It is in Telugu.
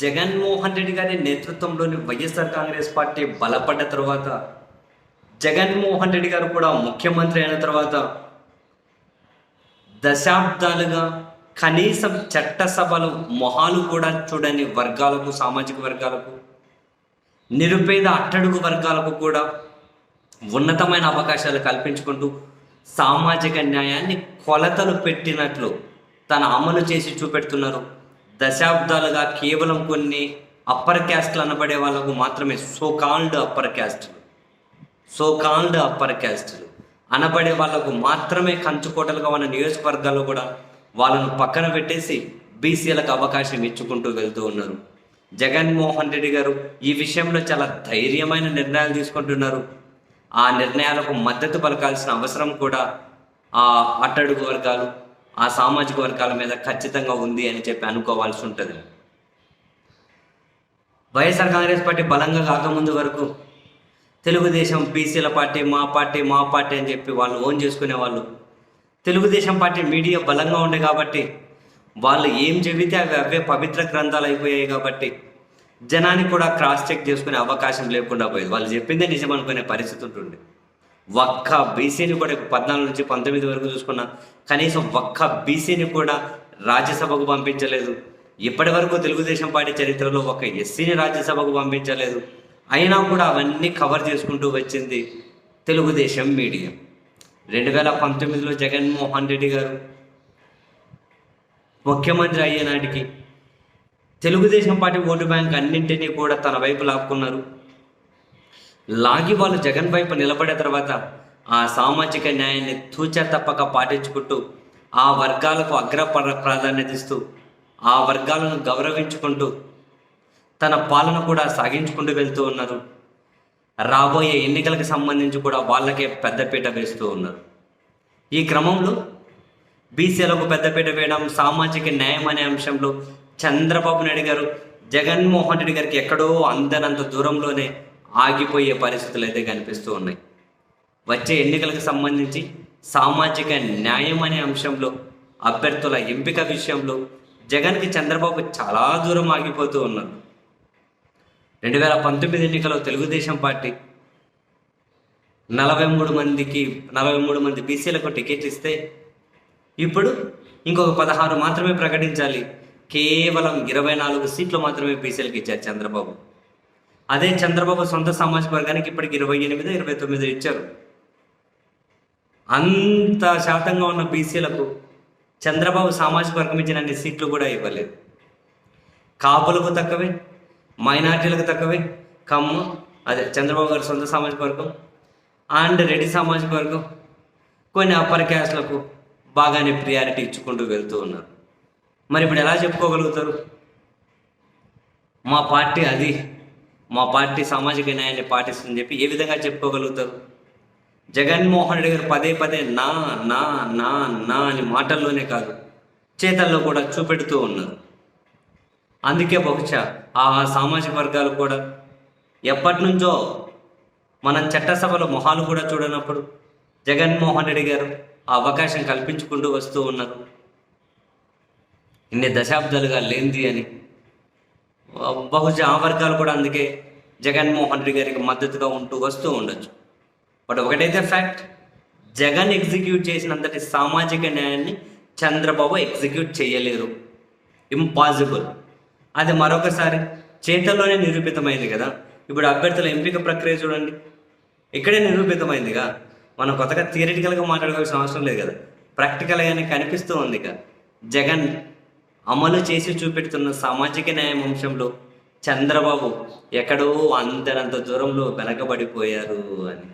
జగన్మోహన్ రెడ్డి గారి నేతృత్వంలోని వైఎస్ఆర్ కాంగ్రెస్ పార్టీ బలపడ్డ తర్వాత జగన్మోహన్ రెడ్డి గారు కూడా ముఖ్యమంత్రి అయిన తర్వాత దశాబ్దాలుగా కనీసం చట్టసభలు మొహాలు కూడా చూడని వర్గాలకు సామాజిక వర్గాలకు నిరుపేద అట్టడుగు వర్గాలకు కూడా ఉన్నతమైన అవకాశాలు కల్పించుకుంటూ సామాజిక న్యాయాన్ని కొలతలు పెట్టినట్లు తన అమలు చేసి చూపెడుతున్నారు. దశాబ్దాలుగా కేవలం కొన్ని అప్పర్ క్యాస్ట్లు అనబడే వాళ్ళకు మాత్రమే సో కాల్డ్ అప్పర్ క్యాస్ట్లు సో కాల్డ్ అప్పర్ క్యాస్ట్లు అనబడే వాళ్ళకు మాత్రమే కంచుకోటలుగా ఉన్న నియోజకవర్గాల్లో కూడా వాళ్ళను పక్కన పెట్టేసి బీసీలకు అవకాశం ఇచ్చుకుంటూ వెళ్తూ ఉన్నారు. జగన్మోహన్ రెడ్డి గారు ఈ విషయంలో చాలా ధైర్యమైన నిర్ణయాలు తీసుకుంటున్నారు. ఆ నిర్ణయాలకు మద్దతు పలకాల్సిన అవసరం కూడా ఆ అట్టడుగు వర్గాలు ఆ సామాజిక వర్గాల మీద ఖచ్చితంగా ఉంది అని చెప్పి అనుకోవాల్సి ఉంటుంది. వైఎస్ఆర్ కాంగ్రెస్ పార్టీ బలంగా కాకముందు వరకు తెలుగుదేశం బీసీల పార్టీ మా పార్టీ మా పార్టీ అని చెప్పి వాళ్ళు ఓన్ చేసుకునే వాళ్ళు. తెలుగుదేశం పార్టీ మీడియా బలంగా ఉండే కాబట్టి వాళ్ళు ఏం చెబితే అవి అవే పవిత్ర గ్రంథాలు అయిపోయాయి కాబట్టి జనానికి కూడా క్రాస్ చెక్ చేసుకునే అవకాశం లేకుండా పోయేది. వాళ్ళు చెప్పిందే నిజం అనుకునే పరిస్థితి ఉంటుండే. ఒక్క బీసీని కూడా పద్నాలుగు నుంచి పంతొమ్మిది వరకు చూసుకున్నా కనీసం ఒక్క బీసీని కూడా రాజ్యసభకు పంపించలేదు. ఇప్పటి వరకు తెలుగుదేశం పార్టీ చరిత్రలో ఒక ఎస్సీని రాజ్యసభకు పంపించలేదు. అయినా కూడా అవన్నీ కవర్ చేసుకుంటూ వచ్చింది తెలుగుదేశం మీడియా. రెండు వేల పంతొమ్మిదిలో జగన్మోహన్ రెడ్డి గారు ముఖ్యమంత్రి అయ్యే నాటికి తెలుగుదేశం పార్టీ ఓటు బ్యాంక్ అన్నింటినీ కూడా తన వైపు లాక్కున్నారు. లాగి వాళ్ళు జగన్ వైపు నిలబడే తర్వాత ఆ సామాజిక న్యాయాన్ని తూచా తప్పక పాటించుకుంటూ ఆ వర్గాలకు అగ్ర ప్రాధాన్యత ఇస్తూ ఆ వర్గాలను గౌరవించుకుంటూ తన పాలన కూడా సాగించుకుంటూ వెళ్తూ ఉన్నారు. రాబోయే ఎన్నికలకు సంబంధించి కూడా వాళ్ళకే పెద్దపీట వేస్తూ ఉన్నారు. ఈ క్రమంలో బీసీలకు పెద్దపీట వేయడం సామాజిక న్యాయం అనే అంశంలో చంద్రబాబు నాయుడు గారు జగన్మోహన్ రెడ్డి గారికి ఎక్కడో అందనంత దూరంలోనే ఆగిపోయే పరిస్థితులు అయితే కనిపిస్తూ ఉన్నాయి. వచ్చే ఎన్నికలకు సంబంధించి సామాజిక న్యాయం అనే అంశంలో అభ్యర్థుల ఎంపిక విషయంలో జగన్కి చంద్రబాబు చాలా దూరం ఆగిపోతూ ఉన్నారు. రెండు వేల పంతొమ్మిది ఎన్నికల్లో తెలుగుదేశం పార్టీ నలభై మూడు మందికి నలభై మూడు మంది బీసీలకు టికెట్ ఇస్తే ఇప్పుడు ఇంకొక పదహారు మాత్రమే ప్రకటించాలి. కేవలం ఇరవై నాలుగు సీట్లు మాత్రమే బీసీలకు ఇచ్చారు చంద్రబాబు. అదే చంద్రబాబు సొంత సామాజిక వర్గానికి ఇప్పటికి ఇరవై ఎనిమిది ఇరవై తొమ్మిది ఇచ్చారు. అంత శాతంగా ఉన్న బీసీలకు చంద్రబాబు సామాజిక వర్గం ఇచ్చిన అన్ని సీట్లు కూడా ఇవ్వలేదు. కాపులకు తక్కువే మైనార్టీలకు తక్కువే కమ్మ అదే చంద్రబాబు గారి సొంత సామాజిక వర్గం అండ్ రెడ్డి సామాజిక వర్గం కొన్ని అప్పర్ క్యాస్ట్లకు బాగానే ప్రియారిటీ ఇచ్చుకుంటూ వెళ్తూ ఉన్నారు. మరి ఇప్పుడు ఎలా చెప్పుకోగలుగుతారు? మా పార్టీ అది. మా పార్టీ సామాజిక న్యాయాన్ని పాటిస్తుందని చెప్పి ఏ విధంగా చెప్పుకోగలుగుతారు? జగన్మోహన్ రెడ్డి గారు పదే పదే నా నా నా నా అని మాటల్లోనే కాదు చేతల్లో కూడా చూపెడుతూ ఉన్నారు. అందుకే బహుశా ఆ సామాజిక వర్గాలు కూడా ఎప్పటి నుంచో మనం చట్టసభలో మొహాలు కూడా చూడనప్పుడు జగన్మోహన్ రెడ్డి గారు ఆ అవకాశం కల్పించుకుంటూ వస్తూ ఉన్నారు. ఇన్ని దశాబ్దాలుగా లేనిది అని బహుశా ఆ వర్గాలు కూడా అందుకే జగన్మోహన్ రెడ్డి గారికి మద్దతుగా ఉంటూ వస్తూ ఉండొచ్చు. బట్ ఒకటైతే ఫ్యాక్ట్ జగన్ ఎగ్జిక్యూట్ చేసినంతటి సామాజిక న్యాయాన్ని చంద్రబాబు ఎగ్జిక్యూట్ చేయలేరు. ఇంపాసిబుల్ అది మరొకసారి చేతల్లోనే నిరూపితమైంది కదా. ఇప్పుడు అభ్యర్థుల ఎంపిక ప్రక్రియ చూడండి. ఇక్కడే నిరూపితమైందిగా. మనం కొత్తగా థియరిటికల్గా మాట్లాడుకోవాల్సిన అవసరం లేదు కదా. ప్రాక్టికల్గానే కనిపిస్తూ ఉంది జగన్ అమలు చేసి చూపెడుతున్న సామాజిక న్యాయం అంశంలో చంద్రబాబు ఎక్కడో అందరంత దూరంలో వెనకబడిపోయారు అని.